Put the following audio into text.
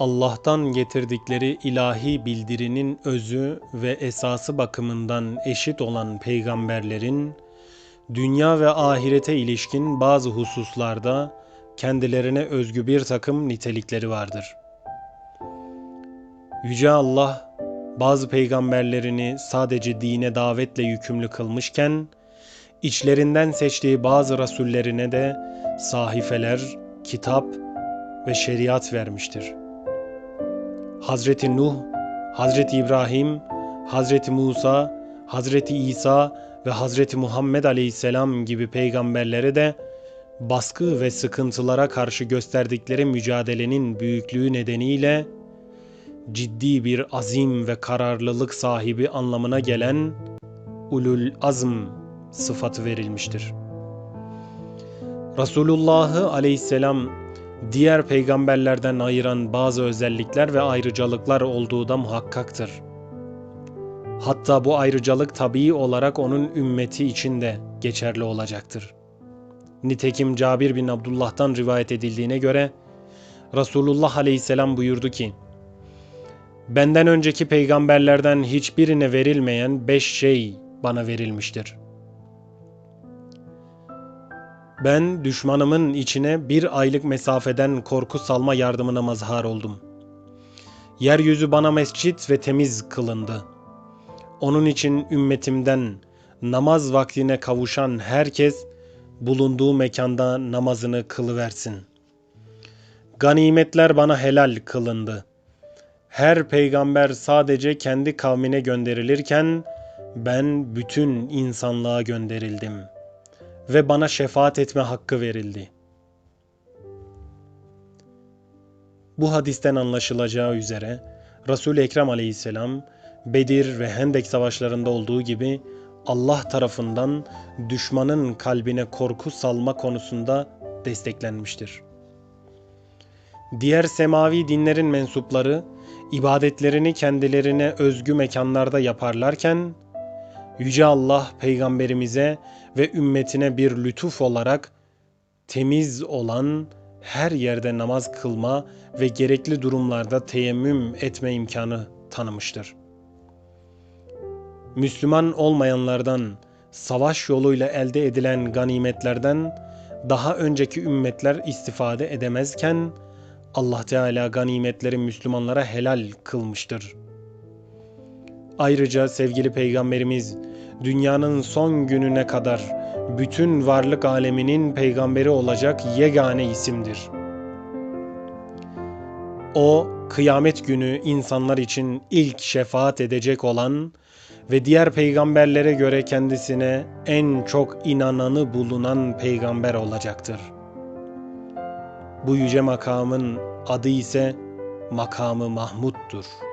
Allah'tan getirdikleri ilahi bildirinin özü ve esası bakımından eşit olan peygamberlerin dünya ve ahirete ilişkin bazı hususlarda kendilerine özgü bir takım nitelikleri vardır. Yüce Allah bazı peygamberlerini sadece dine davetle yükümlü kılmışken içlerinden seçtiği bazı rasullerine de sahifeler, kitap ve şeriat vermiştir. Hazreti Nuh, Hazreti İbrahim, Hazreti Musa, Hazreti İsa ve Hazreti Muhammed Aleyhisselam gibi peygamberlere de baskı ve sıkıntılara karşı gösterdikleri mücadelenin büyüklüğü nedeniyle ciddi bir azim ve kararlılık sahibi anlamına gelen ulul azm sıfatı verilmiştir. Resulullah'ı aleyhisselam diğer peygamberlerden ayıran bazı özellikler ve ayrıcalıklar olduğu da muhakkaktır. Hatta bu ayrıcalık tabii olarak onun ümmeti için de geçerli olacaktır. Nitekim Cabir bin Abdullah'tan rivayet edildiğine göre Resulullah aleyhisselam buyurdu ki, Benden önceki peygamberlerden hiçbirine verilmeyen beş şey bana verilmiştir. Ben düşmanımın içine bir aylık mesafeden korku salma yardımına mazhar oldum. Yeryüzü bana mescit ve temiz kılındı. Onun için ümmetimden namaz vaktine kavuşan herkes bulunduğu mekanda namazını kılıversin. Ganimetler bana helal kılındı. Her peygamber sadece kendi kavmine gönderilirken ben bütün insanlığa gönderildim ve bana şefaat etme hakkı verildi. Bu hadisten anlaşılacağı üzere Resul-i Ekrem aleyhisselam Bedir ve Hendek savaşlarında olduğu gibi Allah tarafından düşmanın kalbine korku salma konusunda desteklenmiştir. Diğer semavi dinlerin mensupları ibadetlerini kendilerine özgü mekanlarda yaparlarken Yüce Allah peygamberimize ve ümmetine bir lütuf olarak temiz olan her yerde namaz kılma ve gerekli durumlarda teyemmüm etme imkanı tanımıştır. Müslüman olmayanlardan savaş yoluyla elde edilen ganimetlerden daha önceki ümmetler istifade edemezken Allah Teala ganimetleri Müslümanlara helal kılmıştır. Ayrıca sevgili peygamberimiz dünyanın son gününe kadar bütün varlık aleminin peygamberi olacak yegane isimdir. O kıyamet günü insanlar için ilk şefaat edecek olan ve diğer peygamberlere göre kendisine en çok inananı bulunan peygamber olacaktır. Bu yüce makamın adı ise makamı Mahmud'dur.''